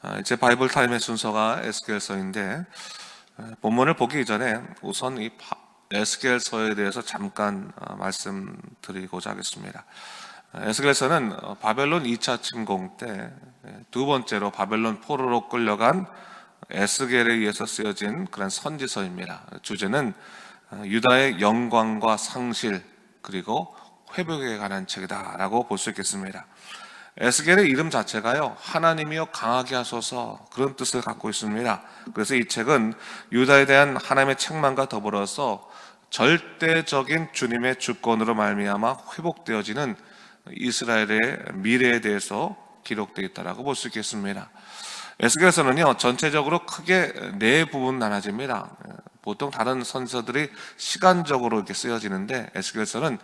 아, 제 바이블 타임의 순서가 에스겔서인데 어, 본문을 보기 전에 우선 이 파- 에스겔서에 대해서 잠깐 어, 말씀드리고자 하겠습니다. 어, 에스겔서는 어, 바벨론 2차 침공 때 두 번째로 바벨론 포로로 끌려간 에스겔에 의해서 쓰여진 그런 선지서입니다. 주제는 어, 유다의 영광과 상실 그리고 회복에 관한 책이다라고 볼 수 있겠습니다. 에스겔의 이름 자체가요, 하나님이여 강하게 하소서 그런 뜻을 갖고 있습니다. 그래서 이 책은 유다에 대한 하나님의 책망과 더불어서 절대적인 주님의 주권으로 말미암아 회복되어지는 이스라엘의 미래에 대해서 기록되어 있다라고 볼 수 있겠습니다. 에스겔서는요 전체적으로 크게 네 부분 나눠집니다. 보통 다른 선서들이 시간적으로 이렇게 쓰여지는데 에스겔서는 어,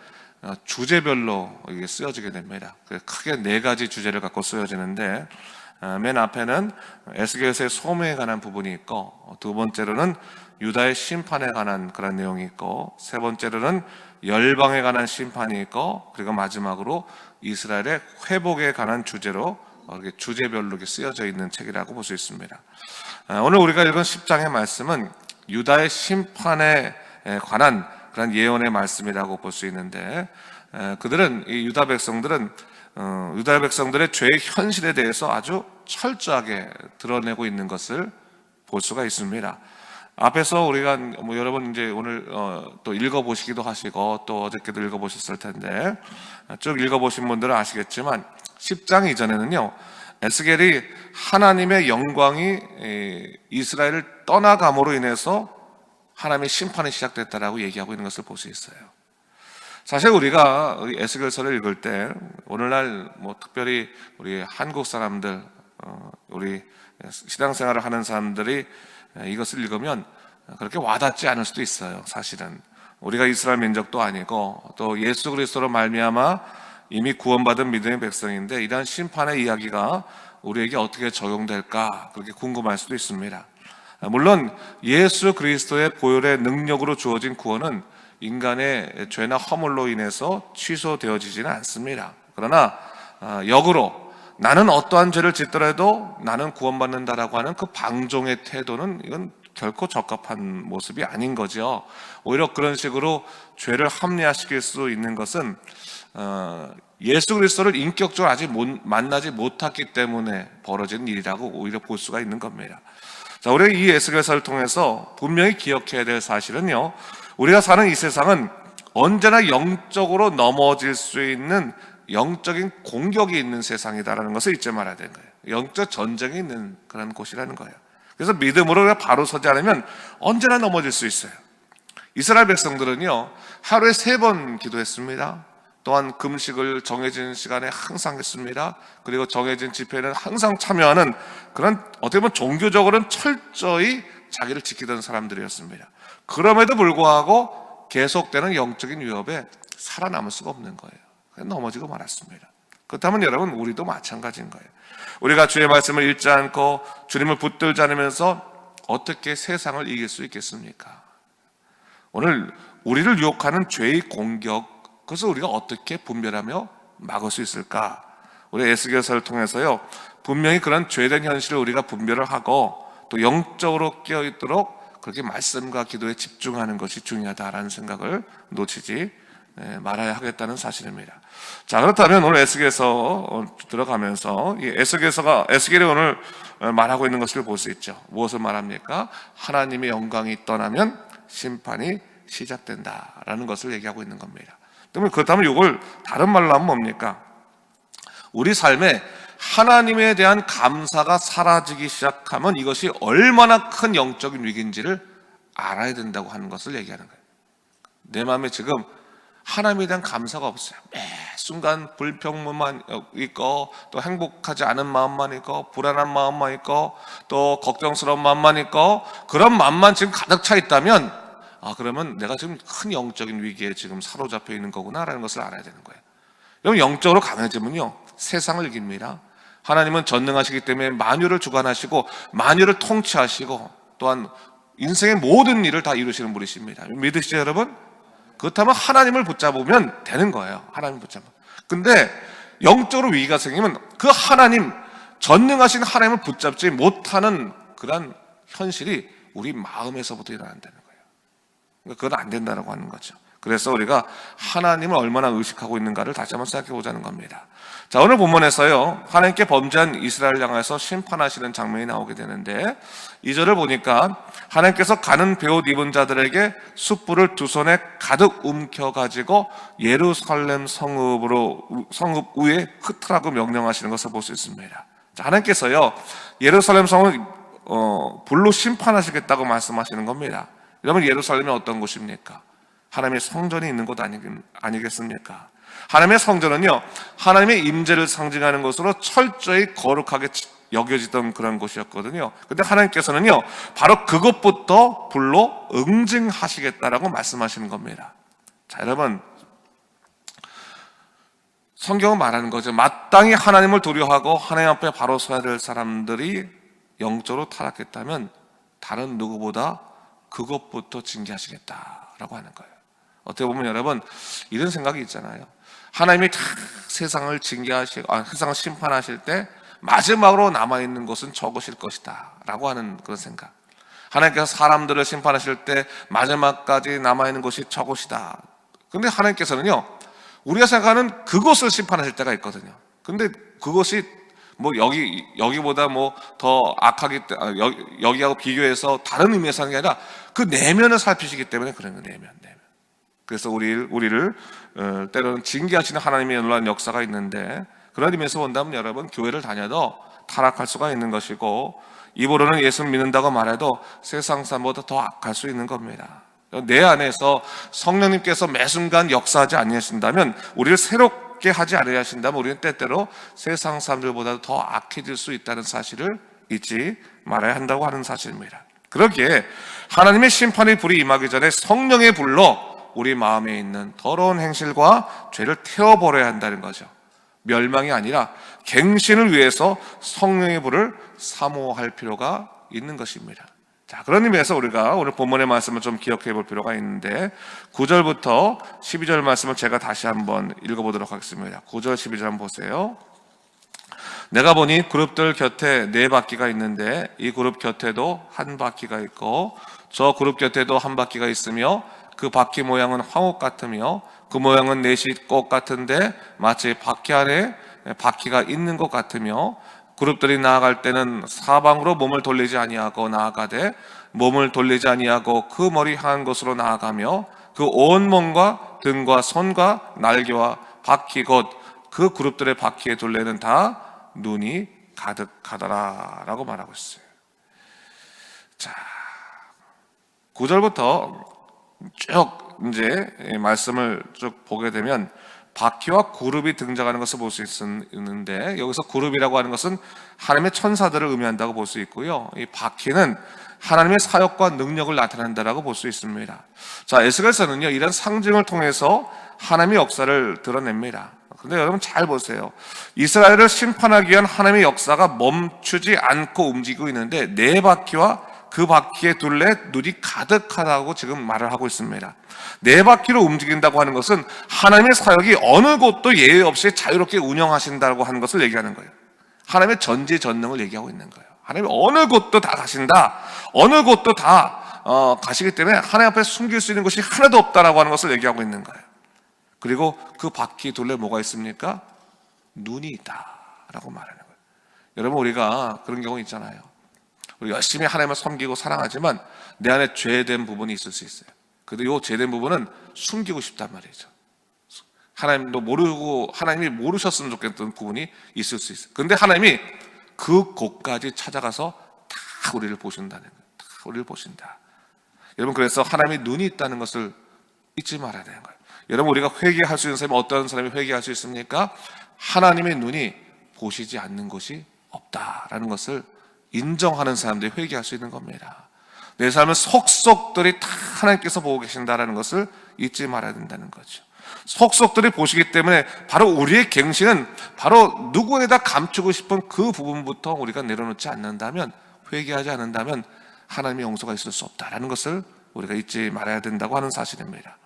주제별로 이게 쓰여지게 됩니다. 그래서 크게 네 가지 주제를 갖고 쓰여지는데 어, 맨 앞에는 에스겔서의 소명에 관한 부분이 있고 어, 두 번째로는 유다의 심판에 관한 그런 내용이 있고 세 번째로는 열방에 관한 심판이 있고 그리고 마지막으로 이스라엘의 회복에 관한 주제로 어, 이렇게 주제별로 이렇게 쓰여져 있는 책이라고 볼 수 있습니다. 어, 오늘 우리가 읽은 10장의 말씀은 유다의 심판에 에, 관한 그런 예언의 말씀이라고 볼 수 있는데 에, 그들은 이 유다 백성들은 어, 유다 백성들의 죄의 현실에 대해서 아주 철저하게 드러내고 있는 것을 볼 수가 있습니다. 앞에서 우리가 뭐 여러분 이제 오늘 어, 또 읽어보시기도 하시고 또 어저께도 읽어보셨을 텐데 쭉 읽어보신 분들은 아시겠지만 10장 이전에는요 에스겔이 하나님의 영광이 에, 이스라엘을 떠나감으로 인해서 하나님의 심판이 시작됐다라고 얘기하고 있는 것을 볼 수 있어요. 사실 우리가 이 에스겔서를 읽을 때 오늘날 뭐 특별히 우리 한국 사람들 어, 우리 신앙생활을 하는 사람들이 이것을 읽으면 그렇게 와닿지 않을 수도 있어요. 사실은 우리가 이스라엘 민족도 아니고 또 예수 그리스도로 말미암아 이미 구원받은 믿음의 백성인데 이러한 심판의 이야기가 우리에게 어떻게 적용될까 그렇게 궁금할 수도 있습니다. 물론 예수 그리스도의 보혈의 능력으로 주어진 구원은 인간의 죄나 허물로 인해서 취소되어지지는 않습니다. 그러나 어, 역으로 나는 어떠한 죄를 짓더라도 나는 구원받는다라고 하는 그 방종의 태도는 이건 결코 적합한 모습이 아닌 거죠. 오히려 그런 식으로 죄를 합리화시킬 수 있는 것은 어, 예수 그리스도를 인격적으로 아직 못- 만나지 못했기 때문에 벌어진 일이라고 오히려 볼 수가 있는 겁니다. 자, 우리가 이 에스겔서를 통해서 분명히 기억해야 될 사실은요. 우리가 사는 이 세상은 언제나 영적으로 넘어질 수 있는 영적인 공격이 있는 세상이다라는 것을 잊지 말아야 되는 거예요. 영적 전쟁이 있는 그런 곳이라는 거예요. 그래서 믿음으로 우리가 바로 서지 않으면 언제나 넘어질 수 있어요. 이스라엘 백성들은요, 하루에 세 번 기도했습니다. 또한 금식을 정해진 시간에 항상 했습니다. 그리고 정해진 집회는 항상 참여하는 그런 어떻게 보면 종교적으로는 철저히 자기를 지키던 사람들이었습니다. 그럼에도 불구하고 계속되는 영적인 위협에 살아남을 수가 없는 거예요. 넘어지고 말았습니다. 그렇다면 여러분, 우리도 마찬가지인 거예요. 우리가 주의 말씀을 읽지 않고 주님을 붙들지 않으면서 어떻게 세상을 이길 수 있겠습니까? 오늘 우리를 유혹하는 죄의 공격 그것을 우리가 어떻게 분별하며 막을 수 있을까? 우리 에스겔서를 통해서요 분명히 그런 죄된 현실을 우리가 분별을 하고 또 영적으로 깨어 있도록 그렇게 말씀과 기도에 집중하는 것이 중요하다라는 생각을 놓치지 예, 말아야 하겠다는 사실입니다. 자 그렇다면 오늘 에스겔서 어, 들어가면서 이 에스겔서가 에스겔이 오늘 어, 말하고 있는 것을 볼 수 있죠. 무엇을 말합니까? 하나님의 영광이 떠나면 심판이 시작된다라는 것을 얘기하고 있는 겁니다. 그러면 그렇다면 이걸 다른 말로 하면 뭡니까? 우리 삶에 하나님에 대한 감사가 사라지기 시작하면 이것이 얼마나 큰 영적인 위기인지를 알아야 된다고 하는 것을 얘기하는 거예요. 내 마음에 지금 하나님에 대한 감사가 없어요. 매 순간 불평만 있고 또 행복하지 않은 마음만 있고 불안한 마음만 있고 또 걱정스러운 마음만 있고 그런 마음만 지금 가득 차 있다면 아 그러면 내가 지금 큰 영적인 위기에 지금 사로잡혀 있는 거구나라는 것을 알아야 되는 거예요. 여러분 영적으로 강해지면요 세상을 이깁니다. 하나님은 전능하시기 때문에 만유를 주관하시고 만유를 통치하시고 또한 인생의 모든 일을 다 이루시는 분이십니다. 믿으시죠 여러분? 그렇다면 하나님을 붙잡으면 되는 거예요. 하나님 붙잡으면. 근데 영적으로 위기가 생기면 그 하나님 전능하신 하나님을 붙잡지 못하는 그런 현실이 우리 마음에서부터 일어난다는 거예요. 그러니까 그건 안 된다라고 하는 거죠. 그래서 우리가 하나님을 얼마나 의식하고 있는가를 다시 한번 생각해 보자는 겁니다. 자, 오늘 본문에서요, 하나님께 범죄한 이스라엘 향해서 심판하시는 장면이 나오게 되는데, 이절을 보니까 하나님께서 가는 배옷 입은 자들에게 숯불을 두 손에 가득 움켜 가지고 예루살렘 성읍으로, 성읍 위에 흩으라고 명령하시는 것을 볼 수 있습니다. 자, 하나님께서요, 예루살렘 성을 어, 불로 심판하시겠다고 말씀하시는 겁니다. 여러분, 예루살렘이 어떤 곳입니까? 하나님의 성전이 있는 곳 아니, 아니겠습니까? 하나님의 성전은요, 하나님의 임재를 상징하는 것으로 철저히 거룩하게 여겨지던 그런 곳이었거든요. 근데 하나님께서는요, 바로 그것부터 불로 응징하시겠다라고 말씀하시는 겁니다. 자, 여러분, 성경은 말하는 거죠. 마땅히 하나님을 두려워하고 하나님 앞에 바로 서야 될 사람들이 영적으로 타락했다면 다른 누구보다 그것부터 징계하시겠다라고 하는 거예요. 어떻게 보면 여러분 이런 생각이 있잖아요. 하나님이 다 세상을 징계하시고 아, 세상을 심판하실 때 마지막으로 남아 있는 것은 저것일 것이다라고 하는 그런 생각. 하나님께서 사람들을 심판하실 때 마지막까지 남아 있는 것이 저것이다. 근데 하나님께서는요. 우리가 생각하는 그것을 심판하실 때가 있거든요. 근데 그것이 뭐 여기 여기보다 뭐 더 악하기 때 아, 여기, 여기 하고 비교해서 다른 의미에서 하는 게 아니라 그 내면을 살피시기 때문에 거예요. 내면 내면. 그래서 우리 우리를 어, 때로는 징계하시는 하나님의 놀라운 역사가 있는데 그런 의미에서 본다면 여러분 교회를 다녀도 타락할 수가 있는 것이고 입으로는 예수를 믿는다고 말해도 세상 사람보다 더 악할 수 있는 겁니다. 내 안에서 성령님께서 매 순간 역사하지 아니하신다면 우리를 새롭게 하지 아니하신다면 우리는 때때로 세상 사람들보다 더 악해질 수 있다는 사실을 잊지 말아야 한다고 하는 사실입니다. 그러기에 하나님의 심판의 불이 임하기 전에 성령의 불로 우리 마음에 있는 더러운 행실과 죄를 태워버려야 한다는 거죠. 멸망이 아니라 갱신을 위해서 성령의 불을 사모할 필요가 있는 것입니다. 자, 그런 의미에서 우리가 오늘 본문의 말씀을 좀 기억해 볼 필요가 있는데 9절부터 12절 말씀을 제가 다시 한번 읽어 보도록 하겠습니다. 9절, 12절 한번 보세요. 내가 보니 그룹들 곁에 네 바퀴가 있는데 이 그룹 곁에도 한 바퀴가 있고 저 그룹 곁에도 한 바퀴가 있으며 그 바퀴 모양은 황옥 같으며 그 모양은 넷이 꽃 같은데 마치 바퀴 안에 바퀴가 있는 것 같으며 그룹들이 나아갈 때는 사방으로 몸을 돌리지 아니하고 나아가되 몸을 돌리지 아니하고 그 머리 향한 곳으로 나아가며 그 온 몸과 등과 손과 날개와 바퀴 곧 그 그룹들의 바퀴의 둘레는 다 눈이 가득하더라라고 말하고 있어요. 자, 9절부터 쭉 이제 말씀을 쭉 보게 되면 바퀴와 그룹이 등장하는 것을 볼 수 있는데 여기서 그룹이라고 하는 것은 하나님의 천사들을 의미한다고 볼 수 있고요. 이 바퀴는 하나님의 사역과 능력을 나타낸다라고 볼 수 있습니다. 자, 에스겔서는요 이런 상징을 통해서 하나님의 역사를 드러냅니다. 근데 여러분 잘 보세요. 이스라엘을 심판하기 위한 하나님의 역사가 멈추지 않고 움직이고 있는데 네 바퀴와 그 바퀴의 둘레 눈이 가득하다고 지금 말을 하고 있습니다. 네 바퀴로 움직인다고 하는 것은 하나님의 사역이 어느 곳도 예외 없이 자유롭게 운영하신다고 하는 것을 얘기하는 거예요. 하나님의 전지 전능을 얘기하고 있는 거예요. 하나님 어느 곳도 다 가신다. 어느 곳도 다 어, 가시기 때문에 하나님 앞에 숨길 수 있는 것이 하나도 없다라고 하는 것을 얘기하고 있는 거예요. 그리고 그 바퀴 둘레 뭐가 있습니까? 눈이 있다라고 말하는 거예요. 여러분 우리가 그런 경우 있잖아요. 열심히 하나님을 섬기고 사랑하지만 내 안에 죄된 부분이 있을 수 있어요. 근데 이 죄된 부분은 숨기고 싶단 말이죠. 하나님도 모르고 하나님이 모르셨으면 좋겠던 부분이 있을 수 있어요. 근데 하나님이 그 곳까지 찾아가서 다 우리를 보신다는 거예요. 다 우리를 보신다. 여러분 그래서 하나님이 눈이 있다는 것을 잊지 말아야 되는 거예요. 여러분 우리가 회개할 수 있는 사람이 어떤 사람이 회개할 수 있습니까? 하나님의 눈이 보시지 않는 것이 없다라는 것을 인정하는 사람들이 회개할 수 있는 겁니다. 내 삶의 속속들이 다 하나님께서 보고 계신다라는 것을 잊지 말아야 된다는 거죠. 속속들이 보시기 때문에 바로 우리의 갱신은 바로 누구에다 감추고 싶은 그 부분부터 우리가 내려놓지 않는다면 회개하지 않는다면 하나님의 용서가 있을 수 없다라는 것을 우리가 잊지 말아야 된다고 하는 사실입니다.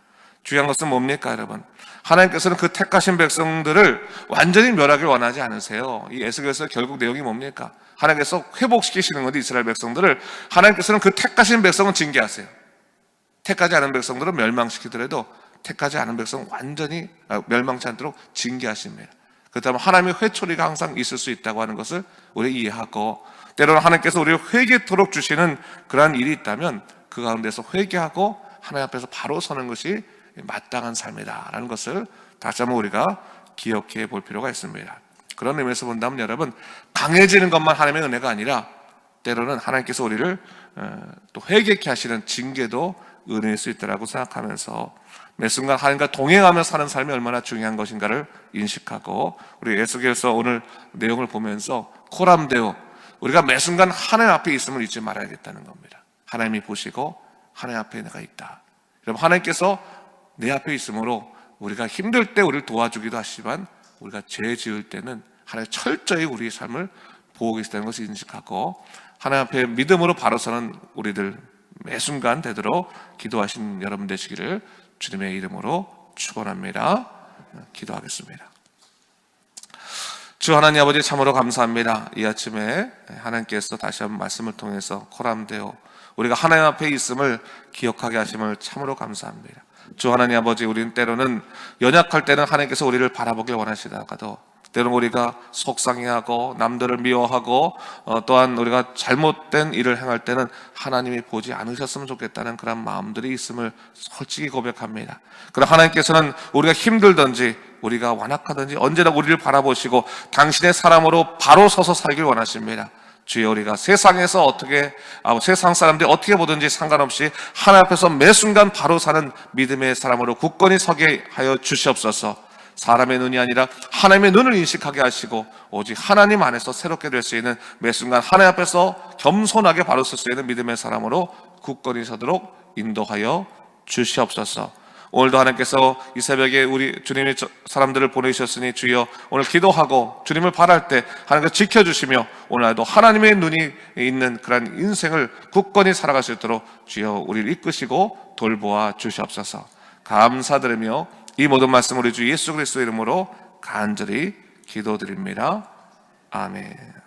중요한 것은 뭡니까, 여러분? 하나님께서는 그 택하신 백성들을 완전히 멸하길 원하지 않으세요. 이 에스겔서 결국 내용이 뭡니까? 하나님께서 회복시키시는 건데 이스라엘 백성들을 하나님께서는 그 택하신 백성은 징계하세요. 택하지 않은 백성들은 멸망시키더라도 택하지 않은 백성 완전히 아, 멸망치 않도록 징계하십니다. 그렇다면 하나님의 회초리가 항상 있을 수 있다고 하는 것을 우리 이해하고 때로는 하나님께서 우리를 회개토록 주시는 그러한 일이 있다면 그 가운데서 회개하고 하나님 앞에서 바로 서는 것이 마땅한 삶이다라는 것을 다시 한번 우리가 기억해 볼 필요가 있습니다. 그런 의미에서 본다면 여러분 강해지는 것만 하나님의 은혜가 아니라 때로는 하나님께서 우리를 어, 또 회개케 하시는 징계도 은혜일 수 있다라고 생각하면서 매 순간 하나님과 동행하며 사는 삶이 얼마나 중요한 것인가를 인식하고 우리 예수께서 오늘 내용을 보면서 코람데오 우리가 매 순간 하나님 앞에 있음을 잊지 말아야겠다는 겁니다. 하나님이 보시고 하나님 앞에 내가 있다. 여러분 하나님께서 내 앞에 있으므로 우리가 힘들 때 우리를 도와주기도 하시지만 우리가 죄 지을 때는 하나님 철저히 우리의 삶을 보고 계시다는 것을 인식하고 하나님 앞에 믿음으로 바로 서는 우리들 매 순간 되도록 기도하신 여러분 되시기를 주님의 이름으로 축원합니다. 기도하겠습니다. 주 하나님 아버지 참으로 감사합니다. 이 아침에 하나님께서 다시 한번 말씀을 통해서 코람되어 우리가 하나님 앞에 있음을 기억하게 하심을 참으로 감사합니다. 주 하나님 아버지 우리는 때로는 연약할 때는 하나님께서 우리를 바라보길 원하시다가도 때로는 우리가 속상해하고 남들을 미워하고 어, 또한 우리가 잘못된 일을 행할 때는 하나님이 보지 않으셨으면 좋겠다는 그런 마음들이 있음을 솔직히 고백합니다. 그러나 하나님께서는 우리가 힘들든지 우리가 완악하든지 언제나 우리를 바라보시고 당신의 사람으로 바로 서서 살길 원하십니다. 주여 우리가 세상에서 어떻게 아, 세상 사람들이 어떻게 보든지 상관없이 하나님 앞에서 매 순간 바로 사는 믿음의 사람으로 굳건히 서게 하여 주시옵소서. 사람의 눈이 아니라 하나님의 눈을 인식하게 하시고 오직 하나님 안에서 새롭게 될 수 있는 매 순간 하나님 앞에서 겸손하게 바로 설수 있는 믿음의 사람으로 굳건히 서도록 인도하여 주시옵소서. 오늘도 하나님께서 이 새벽에 우리 주님의 저- 사람들을 보내주셨으니 주여 오늘 기도하고 주님을 바랄 때 하나님께서 지켜주시며 오늘도 하나님의 눈이 있는 그런 인생을 굳건히 살아갈 수 있도록 주여 우리를 이끄시고 돌보아 주시옵소서 감사드리며 이 모든 말씀 우리 주 예수 그리스도 이름으로 간절히 기도드립니다. 아멘.